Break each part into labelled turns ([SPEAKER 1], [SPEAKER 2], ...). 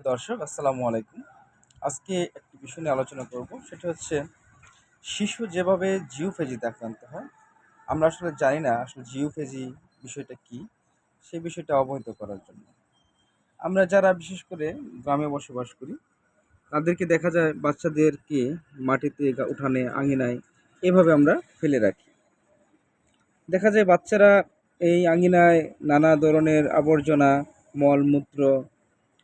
[SPEAKER 1] দর্শক, আসসালামু আলাইকুম। আজকে একটি বিষয় নিয়ে আলোচনা করব, সেটা হচ্ছে শিশু যেভাবে জিওফেজিতে আক্রান্ত হয়, আমরা আসলে জানি না আসলে জিওফেজি বিষয়টা কি সেই বিষয়টা অবহিত করার জন্য। আমরা যারা বিশেষ করে গ্রামে বসবাস করি, তাদেরকে দেখা যায় বাচ্চাদেরকে মাটিতে উঠানে, আঙিনায় এভাবে আমরা ফেলে রাখি। দেখা যায় বাচ্চারা এই আঙিনায় নানা ধরনের আবর্জনা, মলমূত্র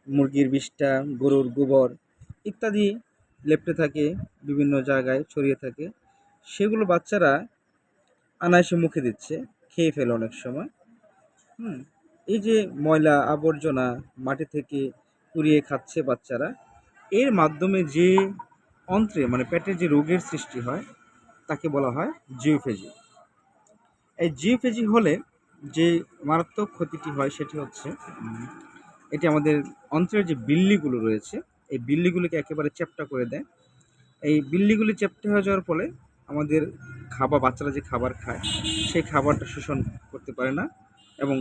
[SPEAKER 1] মুরগির বিষ্ঠা গরুর গোবর ইত্যাদি লেপ্টে থাকে, বিভিন্ন জায়গায় ছড়িয়ে থাকে। সেগুলো বাচ্চারা অনায়াসে মুখে দিচ্ছে, খেয়ে ফেলে অনেক সময়। হুম, এই যে ময়লা আবর্জনা মাটি থেকে কুড়িয়ে খাচ্ছে বাচ্চারা, এর মাধ্যমে যে অন্ত্রে মানে পেটের যে রোগের সৃষ্টি হয়, তাকে বলা হয় জিওফেজি। এই জিওফেজি হলে যে মারাত্মক ক্ষতিটি হয় সেটি হচ্ছে এটি আমাদের অন্ত্রের যে বিল্লিগুলো রয়েছে, এই বিল্লিগুলিকে একেবারে চ্যাপ্টা করে দেয়। এই বিল্লিগুলি চ্যাপ্টা হয়ে যাওয়ার ফলে আমাদের খাবার, বাচ্চারা যে খাবার খায়, সেই খাবারটা শোষণ করতে পারে না এবং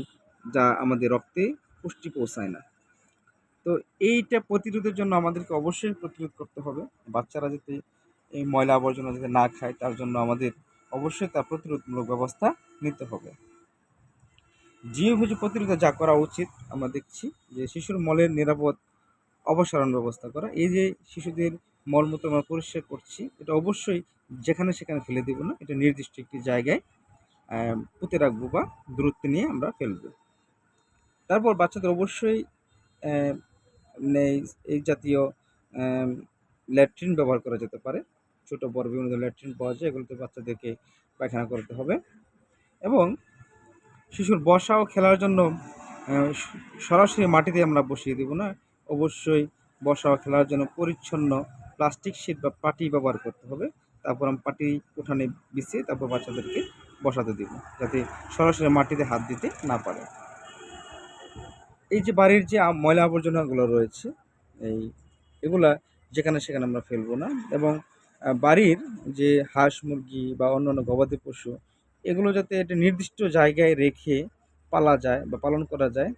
[SPEAKER 1] যা আমাদের রক্তে পুষ্টি পৌঁছায় না। তো এইটা প্রতিরোধের জন্য আমাদেরকে অবশ্যই প্রতিরোধ করতে হবে। বাচ্চারা যাতে এই ময়লা আবর্জনা যাতে না খায়, তার জন্য আমাদের অবশ্যই তার প্রতিরোধমূলক ব্যবস্থা নিতে হবে। জিওভিজি প্রতিরোধে যা করা উচিত, আমরা দেখছি যে শিশুর মলের নিরাপদ অপসারণ ব্যবস্থা করা। এই যে শিশুদের মলমূত্র আমরা পরিষ্কার করছি, এটা অবশ্যই যেখানে সেখানে ফেলে দেবো না, এটা নির্দিষ্ট একটি জায়গায় পুঁতে রাখব বা দূরত্বে নিয়ে আমরা ফেলব। তারপর বাচ্চাদের অবশ্যই এই জাতীয় ল্যাট্রিন ব্যবহার করা যেতে পারে। ছোট বড় বিভিন্ন ল্যাট্রিন পাওয়া যায়, এগুলোতে বাচ্চাদেরকে পায়খানা করতে হবে। এবং শিশুর বসা ও খেলার জন্য সরাসরি মাটিতে আমরা বসিয়ে দেব না। অবশ্যই বসা ও খেলার জন্য পরিচ্ছন্ন প্লাস্টিক শিট বা পাটি ব্যবহার করতে হবে। তারপর আমি পাটি উঠানে বিছিয়ে তারপর বাচ্চাদেরকে বসাতে দেব, যাতে সরাসরি মাটিতে হাত দিতে না পারে। এই যে বাড়ির যে ময়লা আবর্জনাগুলো রয়েছে, এই এগুলা যেখানে সেখানে আমরা ফেলব না। এবং বাড়ির যে হাঁস মুরগি বা অন্যান্য গবাদি পশু এগুলো যাতে একটা নির্দিষ্ট জায়গায় রেখে পালা যায় বা পালন করা যায়,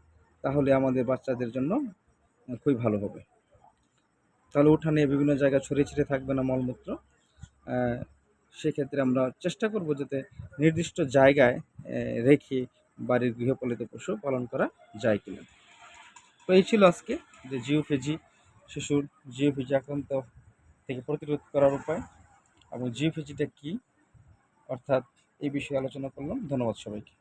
[SPEAKER 1] তাহলে আমাদের বাচ্চাদের জন্য খুবই ভালো হবে। তাহলে উঠানে বিভিন্ন জায়গায় ছড়িয়ে ছিটে থাকবে না মলমূত্র। সেক্ষেত্রে আমরা চেষ্টা করব যাতে নির্দিষ্ট জায়গায় রেখে বাড়ির গৃহপালিত পশু পালন করা যায় কিনা। তো এই ছিল আজকে যে জিওফেজি শিশুর জিওফেজি আক্রান্ত থেকে প্রতিরোধ করার উপায় এবং জিওফেজিটা কী, অর্থাৎ এই বিষয়ে আলোচনা করলাম। ধন্যবাদ সবাইকে।